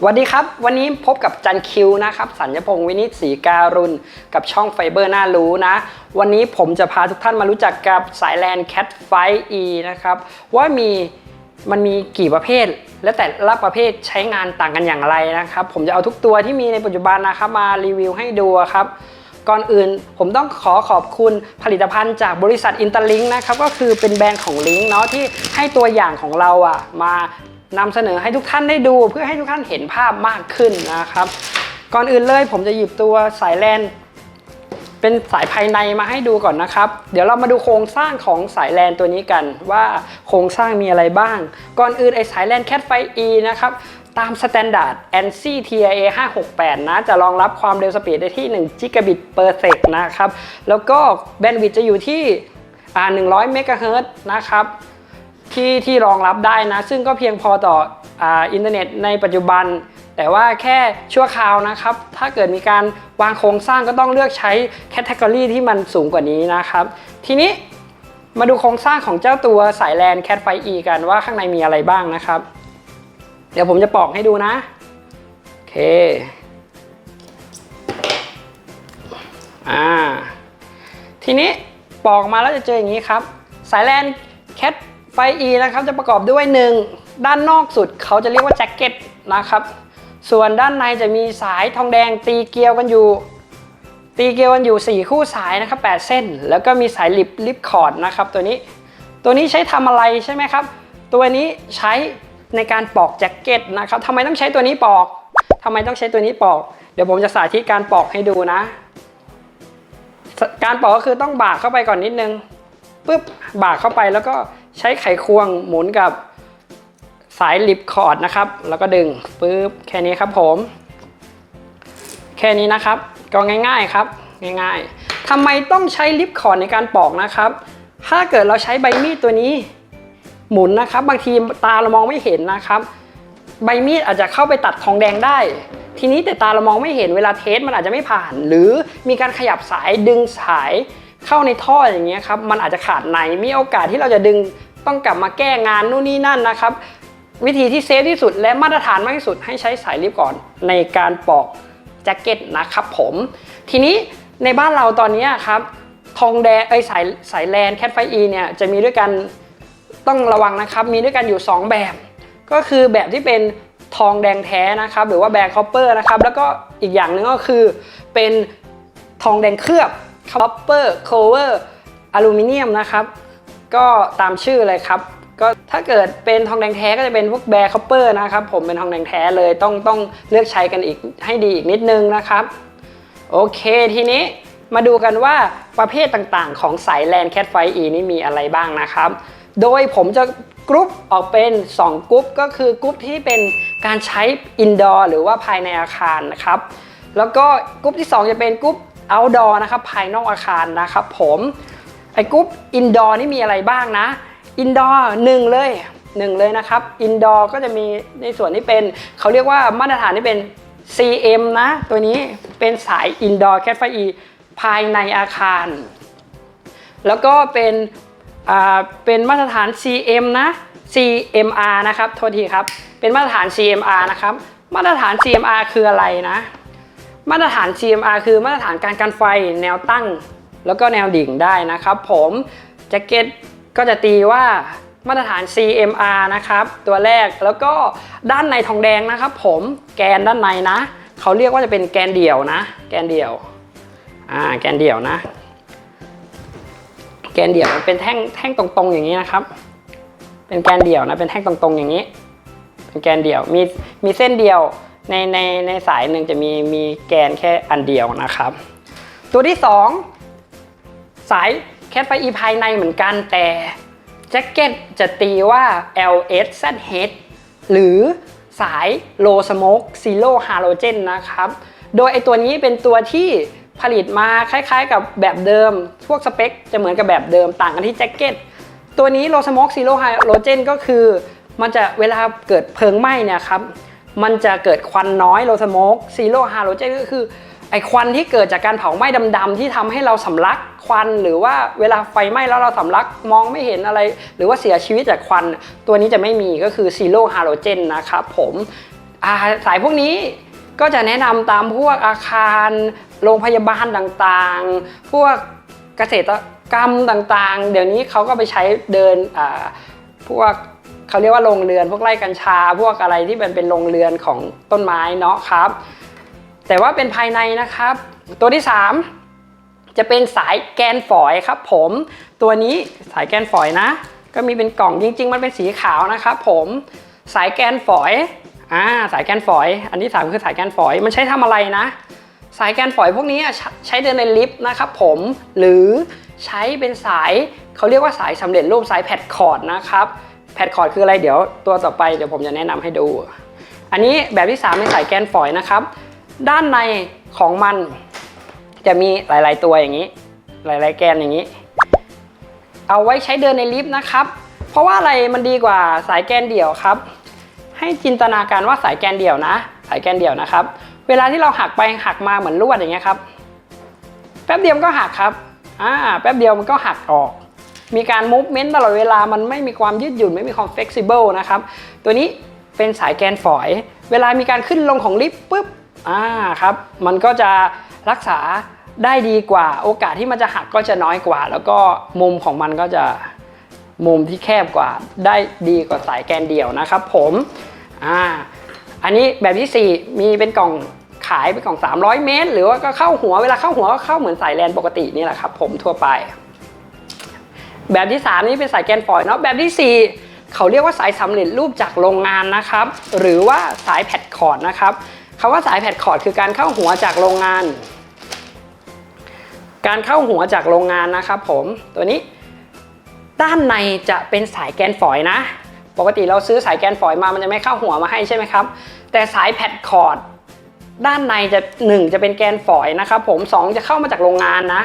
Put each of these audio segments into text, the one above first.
สวัสดีครับ วันนี้พบกับจันคิวนะครับสัญญพงศ์วินิตศรีการุณ กับช่องไฟเบอร์น่ารู้นะ วันนี้ผมจะพาทุกท่านมารู้จักกับสายแลนแคทไฟอีนะครับ ว่ามีมันมีกี่ประเภท และแต่ละประเภทใช้งานต่างกันอย่างไรนะครับ ผมจะเอาทุกตัวที่มีในปัจจุบันนะครับมารีวิวให้ดูครับก่อนอื่นผมต้องขอขอบคุณผลิตภัณฑ์จากบริษัทอินเตอร์ลิงนะครับก็คือเป็นแบรนด์ของลิงเนาะที่ให้ตัวอย่างของเราอะมา นำเสนอให้ทุกท่านได้ดูเพื่อให้ทุกท่านเห็นภาพมากขึ้นนะครับ ก่อนอื่นเลยผมจะหยิบตัวสายแลนเป็นสายภายในมาให้ดูก่อนนะครับ เดี๋ยวเรามาดูโครงสร้างของสายแลนตัวนี้กัน ว่าโครงสร้างมีอะไรบ้าง ก่อนอื่นไอสายแลนแคทไฟ E นะครับตามสแตนดาร์ด ANSI TIA 568 นะ จะรองรับความเร็วสปีดได้ที่1 g g a b i t per sec นะครับ แล้วก็แบนด์วิดต์จะอยู่ที่อ่า100เมกะเฮิรตนะครับ ที่ที่รองรับได้นะ ซึ่งก็เพียงพอต่ออ,อินเทอร์เน็ตในปัจจุบัน แต่ว่าแค่ชั่วคราวนะครับ ถ้าเกิดมีการวางโครงสร้างก็ต้องเลือกใช้แคตตากรีที่มันสูงกว่านี้นะครับ ทีนี้มาดูโครงสร้างของเจ้าตัวสายแลน Cat ไฟ E กันว่าข้างในมีอะไรบ้างนะครับ เดี๋ยวผมจะปอกให้ดูนะ โอเคอ่าทีนี้ปอกมาแล้วจะเจออย่างนี้ครับ สายแลนแคท ไฟ E นะครับจะประกอบด้วย 1 ด้านนอกสุดเขาจะเรียกว่าแจ็คเก็ตนะครับ ส่วนด้านในจะมีสายทองแดงตีเกลียวกันอยู่ ตีเกลียวกันอยู่ 4 คู่สายนะครับ8เส้น แล้วก็มีสายลิปลิปคอร์ดนะครับตัวนี้ ตัวนี้ใช้ทำอะไรใช่ไหมครับ ตัวนี้ใช้ในการปอกแจ็คเก็ตนะครับทำไมต้องใช้ตัวนี้ปอกทำไมต้องใช้ตัวนี้ปอก เดี๋ยวผมจะสาธิตการปอกให้ดูนะ การปอกก็คือต้องบากเข้าไปก่อนนิดนึงปุ๊บบากเข้าไปแล้วก็ ใช้ไขควงหมุนกับสายลิปคอร์ดนะครับ แล้วก็ดึงปุ๊บแค่นี้ครับผม แค่นี้นะครับ ก็ง่าย ๆครับ ง่ายๆทำไมต้องใช้ลิปคอร์ดในการปอกนะครับ ถ้าเกิดเราใช้ใบมีดตัวนี้ หมุนนะครับ บางทีตาเรามองไม่เห็นนะครับ ใบมีดอาจจะเข้าไปตัดทองแดงได้ ทีนี้แต่ตาเรามองไม่เห็นเวลาเทสมันอาจจะไม่ผ่าน หรือมีการขยับสายดึงสายเข้าในท่ออย่างเงี้ยครับ มันอาจจะขาดในมีโอกาสที่เราจะดึง ต้องกลับมาแก้งานนู่นนี่นั่นนะครับ วิธีที่เซฟที่สุดและมาตรฐานมากที่สุดให้ใช้สายลิปก่อนในการปอกแจ็คเก็ตนะครับผม ทีนี้ในบ้านเราตอนนี้ครับทองแดงไอสายสายแลนแคทไฟอีเนี่ยจะมีด้วยกันต้องระวังนะครับ มีด้วยกันอยู่ 2 แบบ ก็คือแบบที่เป็นทองแดงแท้นะครับ หรือว่าแบงคอปเปอร์นะครับ แล้วก็อีกอย่างหนึ่งก็คือเป็นทองแดงเคลือบคอปเปอร์โคเวอร์อลูมิเนียมนะครับ ก็ตามชื่อเลยครับ ก็ถ้าเกิดเป็นทองแดงแท้ก็จะเป็นพวกแบร์คอปเปอร์นะครับผมเป็นทองแดงแท้เลยต้องต้องเลือกใช้กันอีกให้ดีอีกนิดนึงนะครับ โอเคทีนี้มาดูกันว่าประเภทต่างๆ ของสายแลนแคทไฟอีนี่มีอะไรบ้างนะครับ โดยผมจะกรุ๊ปออกเป็น 2กรุ๊ปก็คือกรุ๊ปที่เป็นการใช้อินดอร์หรือว่าภายในอาคารนะครับ แล้วก็กรุ๊ปที่ 2 จะเป็นกรุ๊ปเอาท์ดอร์นะครับภายนอกอาคารนะครับผม อ้กรุ๊ปอินดอร์นี่มีอะไรบ้างนะ อินดอร์หนึ่งเลยหนึ่งเลยนะครับ อินดอร์ก็จะมีในส่วนที่เป็นเขาเรียกว่ามาตรฐานที่เป็น CM นะ ตัวนี้เป็นสาย Indoor Cat 5 E ภายในอาคาร แล้วก็เป็นอ่าเป็นมาตรฐาน CM นะ CMR นะครับ โทษทีครับ เป็นมาตรฐาน CMR นะครับ มาตรฐาน CMR คืออะไรนะ มาตรฐาน CMR คือมาตรฐานการกันไฟแนวตั้ง แล้วก็แนวดิ่งได้นะครับผมแจ็คเก็ตก็จะตีว่ามาตรฐาน CMR นะครับ ตัวแรกแล้วก็ด้านในทองแดงนะครับ ผมแกนด้านในนะ เขาเรียกว่าจะเป็นแกนเดี่ยวนะ แกนเดี่ยวอ่าแกนเดี่ยวนะ แกนเดี่ยวมันเป็นแท่งแท่งตรงๆอย่างนี้นะครับ เป็นแกนเดี่ยวนะเป็นแท่งตรงๆอย่างนี้ เป็นแกนเดี่ยวมีมีเส้นเดียวในในในสายหนึ่งจะมีมีแกนแค่อันเดียวนะครับ ตัวที่ 2 สายแคทไฟอีภายในเหมือนกันแต่แจ็คเก็ตจะตีว่า LSZH หรือสาย Low Smoke Zero Halogen นะครับ โดยไอตัวนี้เป็นตัวที่ผลิตมาคล้ายๆ กับแบบเดิม พวกสเปคจะเหมือนกับแบบเดิมต่างกันที่แจ็คเก็ต ตัวนี้ Low Smoke Zero Halogen ก็คือ มันจะเวลาเกิดเพลิงไหม้เนี่ยครับ มันจะเกิดควันน้อย Low Smoke Zero Halogen ก็คือ ไอควันที่เกิดจากการเผาไหม้ดำๆที่ทำให้เราสำลักควันหรือว่าเวลาไฟไหม้แล้วเราสำลักมองไม่เห็นอะไร หรือว่าเสียชีวิตจากควัน ตัวนี้จะไม่มีก็คือซีโร่ฮาโลเจนนะครับผมาสายพวกนี้ก็จะแนะนำตามพวกอาคารโรงพยาบาลต่างๆ พวกเกษตรกรรมต่างๆ เดี๋ยวนี้เขาก็ไปใช้เดินพวกเขาเรียกว่าโรงเรือน พวกไร่กัญชา พวกอะไรที่เป็นเป็นโรงเรือนของต้นไม้เนาะครับ แต่ว่าเป็นภายในนะครับ ตัวที่ 3 จะเป็นสายแกนฝอยครับ ผมตัวนี้สายแกนฝอยนะ ก็มีเป็นกล่องจริง ๆ มันเป็นสีขาวนะครับ ผมสายแกนฝอยอ่าสายแกนฝอย อันที่สามคือสายแกนฝอยมันใช้ทำอะไรนะ สายแกนฝอยพวกนี้ใช้ใชเดินในลิฟต์นะครับ ผมหรือใช้เป็นสายเขาเรียกว่าสายสำเร็จรูปสายแพดคอร์ดนะครับแพดคอร์ดคืออะไรเดี๋ยวตัวต่อไปเดี๋ยวผมจะแนะนำให้ดู อันนี้แบบที่3เป็นสายแกนฝอยนะครับ ด้านในของมัน จะมีหลาย ๆ ตัวอย่างนี้ หลาย ๆ แกนอย่างนี้ เอาไว้ใช้เดินในลิฟต์นะครับ เพราะว่าอะไรมันดีกว่าสายแกนเดี่ยวครับ ให้จินตนาการว่าสายแกนเดี่ยวนะ สายแกนเดี่ยวนะครับ เวลาที่เราหักไปหักมาเหมือนลวดอย่างเงี้ยครับ แป๊บเดียวมันก็หักครับอ่าแป๊บเดียวมันก็หักออกมีการมูฟเมนต์ตลอดเวลา มันไม่มีความยืดหยุ่น ไม่มีความ flexible นะครับ ตัวนี้เป็นสายแกนฝอย เวลามีการขึ้นลงของลิฟต์ปุ๊บ อ่าครับ มันก็จะรักษาได้ดีกว่า โอกาสที่มันจะหักก็จะน้อยกว่า แล้วก็มุมของมันก็จะมุมที่แคบกว่าได้ดีกว่าสายแกนเดี่ยวนะครับ ผมอ่าอันนี้แบบที่ 4 มีเป็นกล่องขายเป็นกล่อง 300 เมตร หรือว่าก็เข้าหัวเวลาเข้าหัวก็เข้าเหมือนสายแลนปกตินี่แหละครับ ผมทั่วไป แบบที่ 3 นี่เป็นสายแกนฝอยเนาะแบบที่ 4 เขาเรียกว่าสายสำเร็จรูปจากโรงงานนะครับ หรือว่าสายแพดคอร์ดนะครับ คำว่าสายแพดคอร์ดคือการเข้าหัวจากโรงงาน การเข้าหัวจากโรงงานนะครับผมตัวนี้ ด้านในจะเป็นสายแกนฝอยนะ ปกติเราซื้อสายแกนฝอยมามันจะไม่เข้าหัวมาให้ใช่ไหมครับ แต่สายแพดคอร์ดด้านในจะ1จะเป็นแกนฝอยนะครับผม2จะเข้ามาจากโรงงานนะ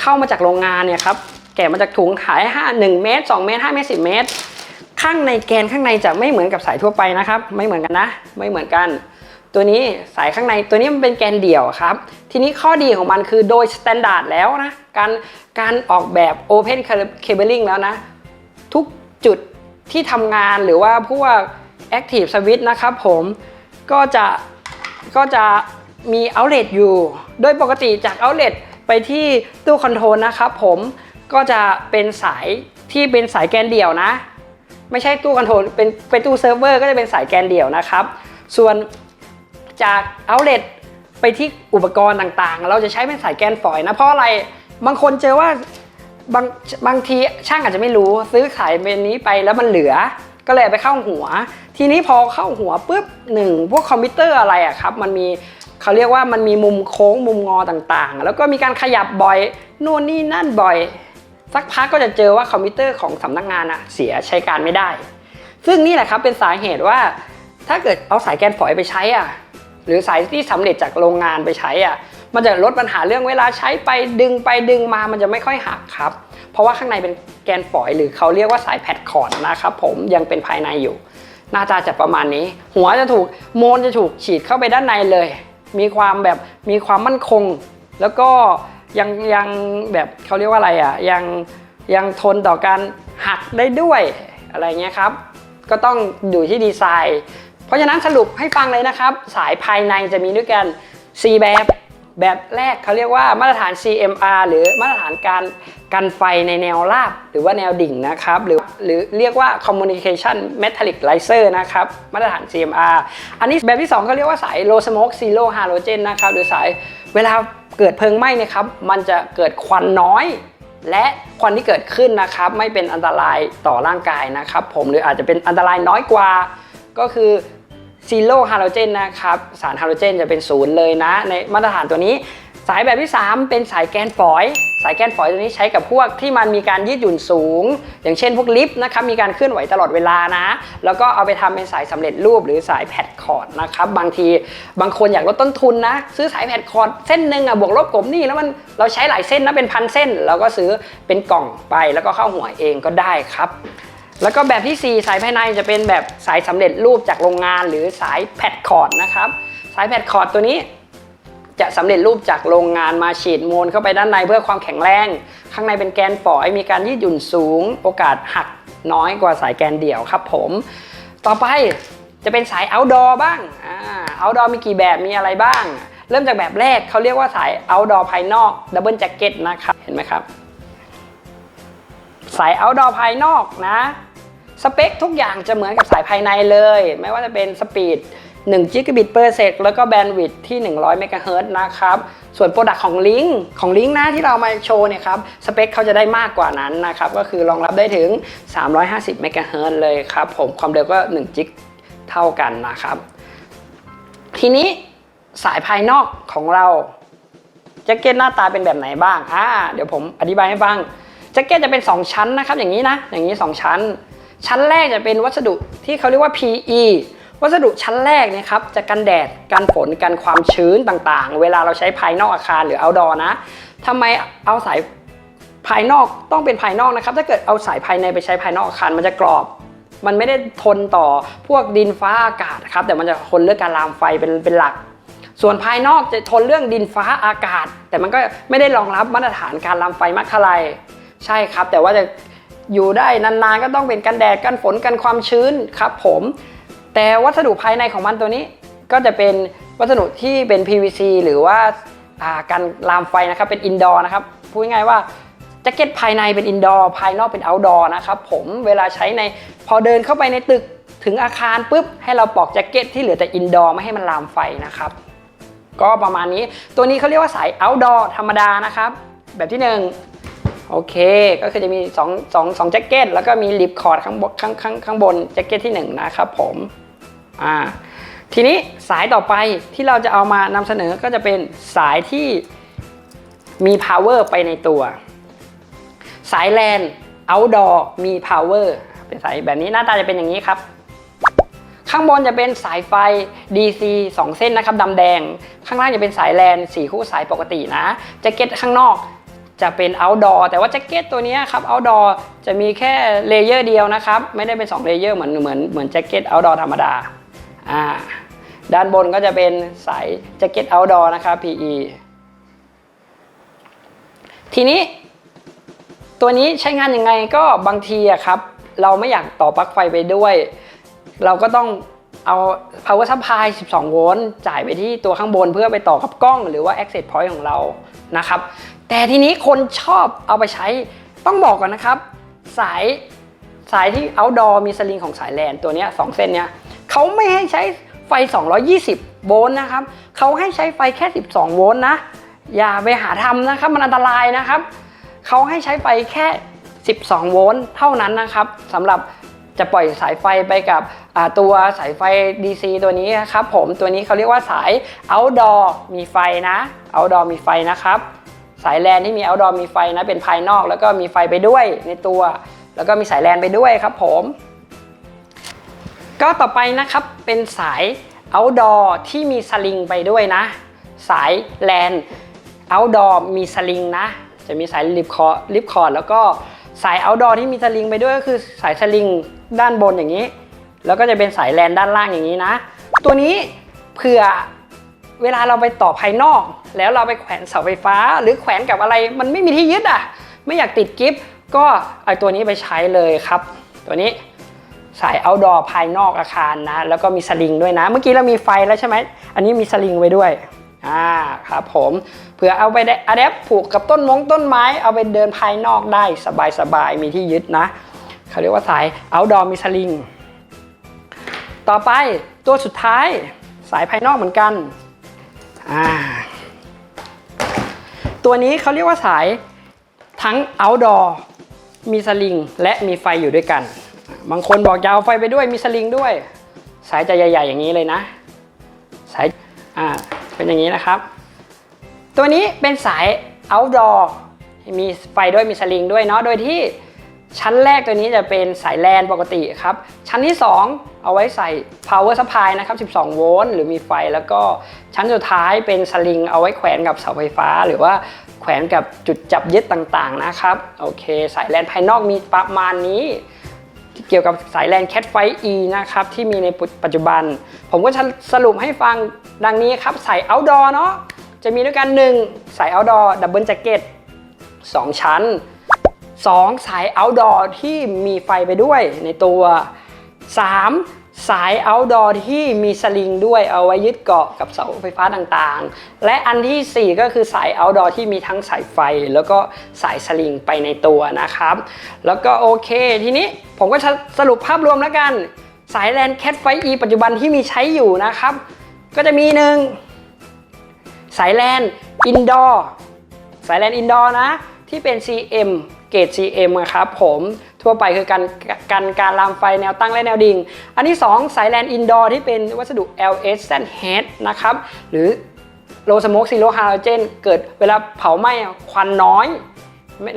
เข้ามาจากโรงงานเนี่ยครับแกะมาจากถุงขาย5 1เมตร2เมตร5เมตร10 เมตร ข้างในแกนข้างในจะไม่เหมือนกับสายทั่วไปนะครับ ไม่เหมือนกันนะ ไม่เหมือนกัน ตัวนี้สายข้างในตัวนี้มันเป็นแกนเดี่ยวครับ ทีนี้ข้อดีของมันคือโดยสแตนดาร์ดแล้วนะ การการออกแบบ Open Cabling แล้วนะ ทุกจุดที่ทำงานหรือว่าพวก Active Switch นะครับผมก็จะก็จะมี outlet อยู่ โดยปกติจาก outlet ไปที่ตู้คอนโทรลนะครับผมก็จะเป็นสายที่เป็นสายแกนเดี่ยวนะ ไม่ใช่ตู้คอนโทรลเป็นเป็นตู้เซิร์ฟเวอร์ก็จะเป็นสายแกนเดี่ยวนะครับ ส่วน จาก outlet ไปที่อุปกรณ์ต่างๆ เราจะใช้เป็นสายแกนฝอยนะ เพราะอะไรบางคนเจอว่าบางบางทีช่างอาจจะไม่รู้ซื้อขายเป็นนี้ไปแล้วมันเหลือ ก็เลยไปเข้าหัว ทีนี้พอเข้าหัวปุ๊บหนึ่งพวกคอมพิวเตอร์อะไรอะครับ มันมีเขาเรียกว่ามันมีมุมโค้งมุมงอต่างๆ แล้วก็มีการขยับบ่อยนู่นนี่นั่นบ่อย สักพักก็จะเจอว่าคอมพิวเตอร์ของสำนักงานอะเสียใช้การไม่ได้ ซึ่งนี่แหละครับเป็นสาเหตุว่า ถ้าเกิดเอาสายแกนฝอยไปใช้อะ หรือสายที่สำเร็จจากโรงงานไปใช้อะมันจะลดปัญหาเรื่องเวลาใช้ไปดึงไปดึงมามันจะไม่ค่อยหักครับ เพราะว่าข้างในเป็นแกนฝอยหรือเขาเรียกว่าสายแพดคอร์ดนะครับผมยังเป็นภายในอยู่ หน้าตาจะประมาณนี้ หัวจะถูกโมนจะถูกฉีดเข้าไปด้านในเลย มีความแบบมีความมั่นคง แล้วก็ยังยังแบบเขาเรียกว่าอะไรอะยังยังทนต่อการหักได้ด้วยอะไรเงี้ยครับ ก็ต้องอยู่ที่ดีไซน์ เพราะฉะนั้นสรุปให้ฟังเลยนะครับ สายภายในจะมีด้วยกัน 4 แบบ แบบแรกเขาเรียกว่ามาตรฐาน CMR หรือมาตรฐานการกันไฟในแนวราบ หรือว่าแนวดิ่งนะครับ หรือหรือเรียกว่า Communication Metallic Laser นะครับ มาตรฐาน CMR อันนี้แบบที่2เขาเรียกว่าสาย Low Smoke Zero Halogen นะครับ หรือสายเวลาเกิดเพลิงไหม้เนะครับ มันจะเกิดควันน้อยและควันที่เกิดขึ้นนะครับ ไม่เป็นอันตรายต่อร่างกายนะครับ ผมหรืออาจจะเป็นอันตรายน้อยกว่า ก็คือ ซีโร่ฮาโลเจนนะครับ สารฮาโลเจนจะเป็นศูนย์เลยนะ ในมาตรฐานตัวนี้ สายแบบที่ 3 เป็นสายแกนฝอย สายแกนฝอยตัวนี้ใช้กับพวกที่มันมีการยืดหยุ่นสูง อย่างเช่นพวกลิฟต์นะครับมีการเคลื่อนไหวตลอดเวลานะ แล้วก็เอาไปทำเป็นสายสำเร็จรูปหรือสายแพดคอร์ดนะครับบางทีบางคนอยากลดต้นทุนนะ ซื้อสายแพดคอร์ดเส้นหนึ่งอะบวกลบกลบหนี่แล้วมันเราใช้หลายเส้นนะเป็นพันเส้นเราก็ซื้อเป็นกล่องไปแล้วก็เข้าหัวเองก็ได้ครับ แล้วก็แบบที่ 4 สายภายในจะเป็นแบบสายสำเร็จรูปจากโรงงาน หรือสายแพดคอร์ดนะครับ สายแพดคอร์ดตัวนี้ จะสำเร็จรูปจากโรงงานมาฉีดมวลเข้าไปด้านในเพื่อความแข็งแรง ข้างในเป็นแกนฝอยมีการยืดหยุ่นสูง โอกาสหักน้อยกว่าสายแกนเดี่ยวครับผม ต่อไปจะเป็นสาย outdoor บ้างอ่า outdoor มีกี่แบบมีอะไรบ้าง เริ่มจากแบบแรกเขาเรียกว่าสาย outdoor ภายนอก double jacket นะครับ เห็นไหมครับ สาย outdoor ภายนอกนะ สเปคทุกอย่างจะเหมือนกับสายภายในเลย ไม่ว่าจะเป็นสปีด1 g b per sec แล้วก็แบนด์วิดที่ 100 MHz นะครับ ส่วนโปรดักต์ของลิงของลิงนะที่เรามาโชว์เนี่ยครับ สเปคเขาจะได้มากกว่านั้นนะครับ ก็คือรองรับได้ถึง 350 MHz เลยครับผมความเร็วก็1 g เท่ากันนะครับ ทีนี้สายภายนอกของเราแจ็คเก็ตหน้าตาเป็นแบบไหนบ้างอ่าเดี๋ยวผมอธิบายให้ฟัง แจ็คเก็ตจะเป็น 2 ชั้นนะครับอย่างนี้นะอย่างนี้ 2 ชั้น ชั้นแรกจะเป็นวัสดุที่เขาเรียกว่า PE วัสดุชั้นแรกเนะครับจะกันแดดกันฝนกันความชื้นต่างๆ เวลาเราใช้ภายนอกอาคารหรือ outdoor นะทำไมเอาสายภายนอกต้องเป็นภายนอกนะครับ ถ้าเกิดเอาสายภายในไปใช้ภายนอกอาคารมันจะกรอบ มันไม่ได้ทนต่อพวกดินฟ้าอากาศครับแต่มันจะทนเรื่องการลามไฟเป็นเป็นหลัก ส่วนภายนอกจะทนเรื่องดินฟ้าอากาศ แต่มันก็ไม่ได้รองรับมาตรฐานการลามไฟมากเท่าไหร่ ใช่ครับ แต่ว่าจะอยู่ได้นานๆก็ต้องเป็นกันแดดกันฝนกันความชื้นครับผม แต่วัสดุภายในของมันตัวนี้ ก็จะเป็นวัสดุที่เป็น PVC หรือว่าาการลามไฟนะครับเป็นอินดอร์นะครับพูดง่ายๆว่าแจ็คเก็ตภายในเป็นอินดอร์ภายนอกเป็น o อา t ดอร์นะครับผมเวลาใช้ในพอเดินเข้าไปในตึกถึงอาคารปุ๊บให้เราปอกแจ็คเก็ตที่เหลือแต่อินดอร์ไม่ให้มันลามไฟนะครับ ก็ประมาณนี้ตัวนี้เขาเรียกว่าสาย outdoor ธรรมดานะครับ แบบที่ 1 โอเค ก็คือจะมี2 2 2แจ็คเก็ตแล้วก็มีลิปคอร์ดข้างบนข้างข้างข้างบนแจ็คเก็ตที่ 1 นะครับผมอ่าทีนี้สายต่อไปที่เราจะเอามานำเสนอก็จะเป็นสายที่มี power ไปในตัว สายแลน outdoor มี power เป็นสายแบบนี้หน้าตาจะเป็นอย่างนี้ครับ ข้างบนจะเป็นสายไฟ DC 2 เส้นนะครับดำแดง ข้างล่างจะเป็นสายแลน4คู่สายปกตินะแจ็คเก็ตข้างนอก จะเป็น outdoor แต่ว่าแจ็คเก็ตตัวนี้ครับ outdoor จะมีแค่เลเยอร์เดียวนะครับ ไม่ได้เป็น2เลเยอร์เหมือนเหมือนเหมือนแจ็คเก็ต outdoor ธรรมดาอ่าด้านบนก็จะเป็นสายแจ็คเก็ต outdoor นะครับ PE ทีนี้ ตัวนี้ใช้งานยังไงก็บางทีอะครับ เราไม่อยากต่อปลั๊กไฟไปด้วย เราก็ต้องเอา power supply 12 โวลต์จ่ายไปที่ตัวข้างบนเพื่อไปต่อกับกล้องหรือว่า access point ของเรานะครับ แต่ทีนี้คนชอบเอาไปใช้ต้องบอกก่อนนะครับ สายสายที่ outdoor มีสลิงของสายแลนตัวนี้สองเส้นเนี้ยเขาไม่ให้ใช้ไฟ 220 โวลต์นะครับเขาให้ใช้ไฟแค่ 12 โวลต์นะ อย่าไปหาทำนะครับ มันอันตรายนะครับ เขาให้ใช้ไฟแค่ 12 โวลต์เท่านั้นนะครับสำหรับจะปล่อยสายไฟไปกับตัวสายไฟ DC ตัวนี้นะครับผมตัวนี้เขาเรียกว่าสาย outdoor มีไฟนะ outdoor มีไฟนะครับ สายแลนที่มี outdoor มีไฟนะเป็นภายนอก แล้วก็มีไฟไปด้วยในตัว แล้วก็มีสายแลนไปด้วยครับผม ก็ต่อไปนะครับเป็นสาย outdoor ที่มีสลิงไปด้วยนะ สายแลน outdoor มีสลิงนะ จะมีสายลิฟคอร์ลิฟคอร์ดแล้วก็สาย outdoor ที่มีสลิงไปด้วยก็คือสายสลิงด้านบนอย่างนี้ แล้วก็จะเป็นสายแลนด้านล่างอย่างนี้นะ ตัวนี้เผื่อ เวลาเราไปต่อภายนอก แล้วเราไปแขวนเสาไฟฟ้า หรือแขวนกับอะไรมันไม่มีที่ยึดอะ ไม่อยากติดกิฟต์ก็เอาตัวนี้ไปใช้เลยครับ ตัวนี้สาย outdoor ภายนอกอาคารนะ แล้วก็มีสลิงด้วยนะ เมื่อกี้เรามีไฟแล้วใช่ไหม อันนี้มีสลิงไว้ด้วย อ่า ครับผม เผื่อเอาไปอะแดปผูกกับต้นมงต้นไม้ เอาไปเดินภายนอกได้สบายๆ มีที่ยึดนะ เขาเรียกว่าสาย outdoor มีสลิง ต่อไปตัวสุดท้ายสายภายนอกเหมือนกัน อ่าตัวนี้เขาเรียกว่าสายทั้ง outdoor มีสลิงและมีไฟอยู่ด้วยกัน บางคนบอกจะเอาไฟไปด้วยมีสลิงด้วย สายจะใหญ่ ๆ อย่างนี้เลยนะ สายอ่าเป็นอย่างนี้นะครับ ตัวนี้เป็นสาย outdoor มีไฟด้วยมีสลิงด้วยเนาะโดยที่ ชั้นแรกตัวนี้จะเป็นสายแลนปกติครับ ชั้นที่ 2 เอาไว้ใส่ power supply นะครับ 12 โวลต์หรือมีไฟ แล้วก็ชั้นสุดท้ายเป็นสลิง เอาไว้แขวนกับเสาไฟฟ้า หรือว่าแขวนกับจุดจับยึดต่างๆนะครับ โอเค สายแลนภายนอกมีประมาณนี้ เกี่ยวกับสายแลน Cat f i E นะครับ ที่มีในปัจจุบัน ผมก็จะสรุปให้ฟังดังนี้ครับ สาย outdoor เนาะจะมีด้วยกัน 1 สาย outdoor double jacket 2 ชั้น 2 สาย outdoor ที่มีไฟไปด้วยในตัว 3 สาย outdoor ที่มีสลิงด้วยเอาไว้ยึดเกาะกับเสาไฟฟ้าต่างๆ และอันทีสี่ 4 ก็คือสาย outdoor ที่มีทั้งสายไฟ แล้วก็สายสลิงไปในตัวนะครับ แล้วก็โอเค ทีนี้ผมก็สรุปภาพรวมแล้วกัน สายแลน Cat ไฟ E ปัจจุบันที่มีใช้อยู่นะครับ ก็จะมีหนึ่งสายแลนอินดอร์สายแลนอินดอร์นะที่เป็น CM เกรด CM นะครับผมทั่วไปคือการการการลามไฟแนวตั้งและแนวดิ่ง อันที่ 2 สายแลนอินดอร์ที่เป็นวัสดุ LS z head นะครับหรือโลสโมกซิโลฮาโลเจนเกิดเวลาเผาไหม้ควันน้อย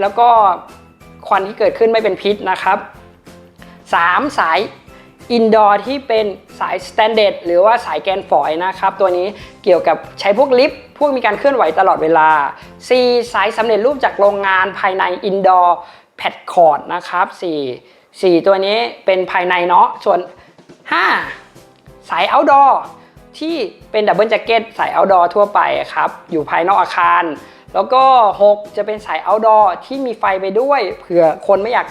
แล้วก็ควันที่เกิดขึ้นไม่เป็นพิษนะครับ 3 สาย อินดอร์ที่เป็นสายสแตนเด r d หรือว่าสายแกนฝอยนะครับ ตัวนี้เกี่ยวกับใช้พวกลิฟต์พวกมีการเคลื่อนไหวตลอดเวลา4สายสำเร็จรูปจากโรงงานภายในอินดอร์แพดคอร์ดนะครับ4 4 ตัวนี้เป็นภายในเนาะส่วน 5 สาย outdoor ที่เป็นดับเบิลแจ็คเก็ตสาย outdoor ทั่วไปครับ อยู่ภายนอกอาคาร แล้วก็ 6 จะเป็นสาย outdoor ที่มีไฟไปด้วยเผื่อคนไม่อยาก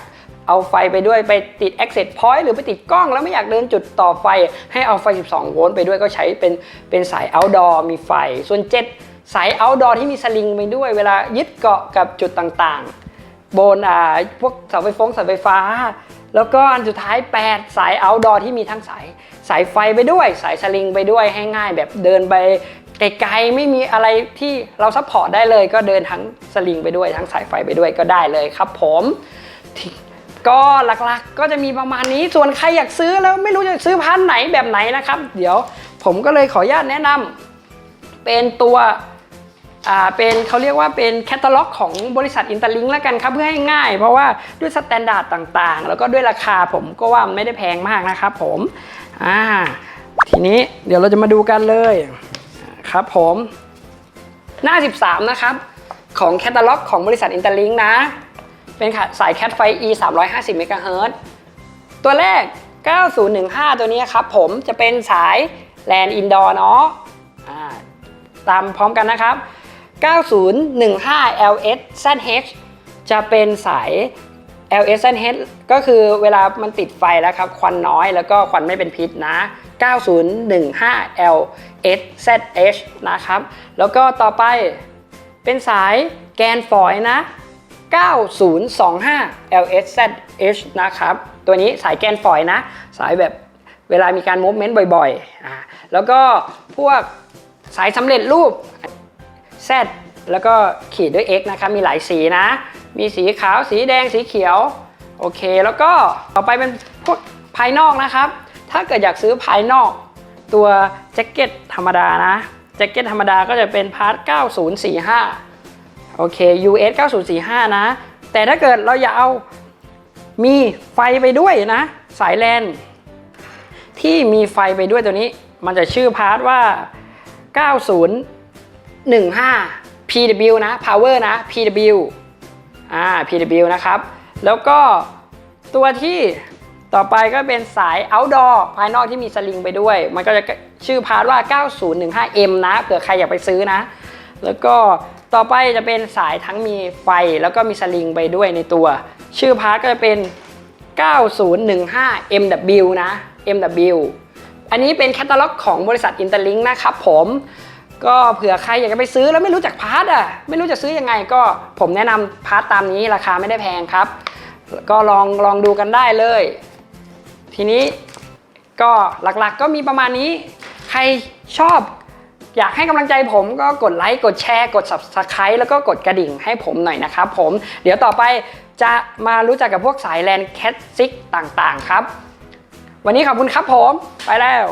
เอาไฟไปด้วยไปติด access point หรือไปติดกล้องแล้วไม่อยากเดินจุดต่อไฟ ให้เอาไฟ 12 โวลต์ไปด้วยก็ใช้เป็นเป็นสาย outdoor มีไฟ ส่วน 7 สาย outdoor ที่มีสลิงไปด้วย เวลายึดเกาะกับจุดต่างๆ บนอ่าพวกเสาไฟฟ้องเสาไฟฟ้า แล้วก็อันสุดท้าย 8 สาย outdoor ที่มีทั้งสายสายไฟไปด้วย สายสลิงไปด้วยให้ง่ายแบบเดินไปไกลๆไม่มีอะไรที่เราซัพพอร์ตได้เลย ก็เดินทั้งสลิงไปด้วยทั้งสายไฟไปด้วยก็ได้เลยครับผมที่ ก็หลักๆก็จะมีประมาณนี้ส่วนใครอยากซื้อแล้วไม่รู้จะซื้อพันธุ์ไหนแบบไหนนะครับ เดี๋ยวผมก็เลยขออนุญาตแนะนำเป็นตัวอ่าเป็นเขาเรียกว่าเป็นแคตตาล็อกของบริษัทอินเตอร์ลิงแล้วกันครับเพื่อให้ง่าย เพราะว่าด้วยสแตนดาร์ดต่างๆ แล้วก็ด้วยราคาผมก็ว่าไม่ได้แพงมากนะครับผมอ่าทีนี้เดี๋ยวเราจะมาดูกันเลยครับผมหน้า 13 นะครับ ของแคตตาล็อกของบริษัทอินเตอร์ลิงนะ เป็นสายแคทไฟ E 350เมกะเฮิรตซ์ตัวแรก 9015 ตัวนี้ครับผมจะเป็นสายแลนอินดอร์เนาะตามพร้อมกันนะครับ 9015 LS ZH จะเป็นสาย LS ZH ก็คือเวลามันติดไฟแล้วครับ ควันน้อยแล้วก็ควันไม่เป็นพิษนะ 9015 LS ZH นะครับ แล้วก็ต่อไปเป็นสายแกนฝอยนะ 9025 LS ZH นะครับ ตัวนี้สายแกนฝอยนะ สายแบบเวลามีการมูฟเมนต์บ่อยๆอ่าแล้วก็พวกสายสำเร็จรูป Z แล้วก็ขีดด้วย X นะครับ มีหลายสีนะ มีสีขาว สีแดง สีเขียว โอเค แล้วก็ต่อไปเป็นพวกภายนอกนะครับ ถ้าเกิดอยากซื้อภายนอกตัวแจ็คเก็ตธรรมดานะ แจ็คเก็ตธรรมดาก็จะเป็นพาร์ท 9045 โอเค US 9045 นะ แต่ถ้าเกิดเราอยากเอามีไฟไปด้วยนะ สายแลนที่มีไฟไปด้วยตัวนี้ มันจะชื่อพาร์ทว่า 9015 PW นะ Power นะ PW อ่า PW นะครับ แล้วก็ตัวที่ต่อไปก็เป็นสาย outdoor ภายนอกที่มีสลิงไปด้วย มันก็จะชื่อพาร์ทว่า 9015M นะ เผื่อใครอยากไปซื้อนะ แล้วก็ ต่อไปจะเป็นสายทั้งมีไฟแล้วก็มีสลิงไปด้วยในตัว ชื่อพาร์ทก็จะเป็น 9015 MW นะ MW อันนี้เป็นแคตตาล็อกของบริษัทอินเตอร์ลิงนะครับผมก็เผื่อใครอยากจะไปซื้อแล้วไม่รู้จักพาร์ทอะไม่รู้จะซื้อยังไงก็ผมแนะนำพาร์ทตามนี้ราคาไม่ได้แพงครับ ก็ลองลองดูกันได้เลย ทีนี้ก็หลักๆก็มีประมาณนี้ ใครชอบ อยากให้กำลังใจผมก็กดไลค์กดแชร์กด subscribe แล้วก็กดกระดิ่งให้ผมหน่อยนะครับผมเดี๋ยวต่อไปจะมารู้จักกับพวกสายแลนแคทซิกต่างๆ ครับ วันนี้ขอบคุณครับผม ไปแล้ว